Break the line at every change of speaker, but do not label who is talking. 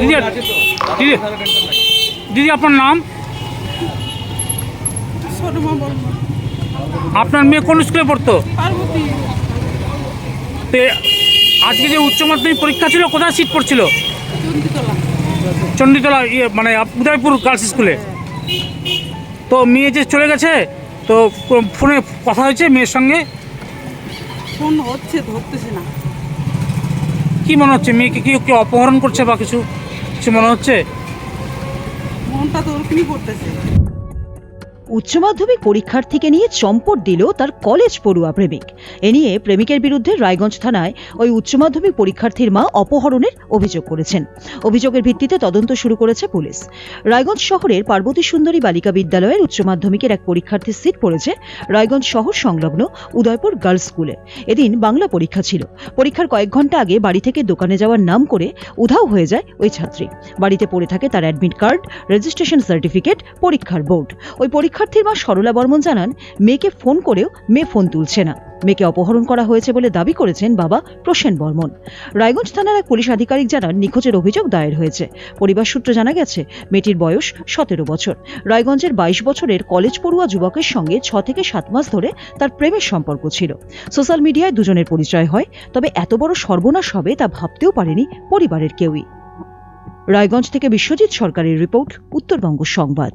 দিদি দিদি দিদি আপনার নাম? আপনার মেয়ে কোন স্কুলে পড়তো? আজকে যে উচ্চ মাধ্যমিক পরীক্ষা ছিল কোথায় সিট পড়ছিল? চণ্ডীতলা। ইয়ে মানে উদয়পুর গার্লস স্কুলে তো মেয়ে যে চলে গেছে তো ফোনে কথা হয়েছে মেয়ের সঙ্গে?
ফোন হচ্ছে ধরতেছে না।
কি মনে হচ্ছে? মেয়েকে কি কেউ অপহরণ করছে বা কিছু কিছু মনে হচ্ছে?
মনটা তো ওরকমই করতেছে।
উচ্চ মাধ্যমিক পরীক্ষার্থীকে নিয়ে চম্পট দিল তার কলেজ পড়ুয়া প্রেমিক। এ নিয়ে প্রেমিকের বিরুদ্ধে রায়গঞ্জ থানায় ওই উচ্চ মাধ্যমিক পরীক্ষার্থীর মা অপহরণের অভিযোগ করেছেন। অভিযোগের ভিত্তিতে তদন্ত শুরু করেছে পুলিশ। রায়গঞ্জ শহরের পার্বতী সুন্দরী বালিকা বিদ্যালয়ের উচ্চ মাধ্যমিকের এক পরীক্ষার্থীর সিট পড়েছে রায়গঞ্জ শহর সংলগ্ন উদয়পুর গার্লস স্কুলে। এদিন বাংলা পরীক্ষা ছিল। পরীক্ষার কয়েক ঘণ্টা আগে বাড়ি থেকে দোকানে যাওয়ার নাম করে উধাও হয়ে যায় ওই ছাত্রী। বাড়িতে পড়ে থাকে তার অ্যাডমিট কার্ড, রেজিস্ট্রেশন সার্টিফিকেট, পরীক্ষার বোর্ড। ওই পরীক্ষার্থীর মা সরলা বর্মন জানান, মেয়েকে ফোন করেও মেয়ে ফোন তুলছে না। মেয়েকে অপহরণ করা হয়েছে বলে দাবি করেছেন বাবা প্রসেন বর্মন। রায়গঞ্জ থানার এক পুলিশ আধিকারিক জানান, নিখোঁজের অভিযোগ দায়ের হয়েছে। পরিবার সূত্রে জানা গেছে, মেয়েটির বয়স সতেরো বছর। রায়গঞ্জের বাইশ বছরের কলেজ পড়ুয়া যুবকের সঙ্গে ছ থেকে সাত মাস ধরে তার প্রেমের সম্পর্ক ছিল। সোশ্যাল মিডিয়ায় দুজনের পরিচয় হয়, তবে এত বড় সর্বনাশ হবে তা ভাবতেও পারেনি পরিবারের কেউই। রায়গঞ্জ থেকে বিশ্বজিৎ সরকারের রিপোর্ট, উত্তরবঙ্গ সংবাদ।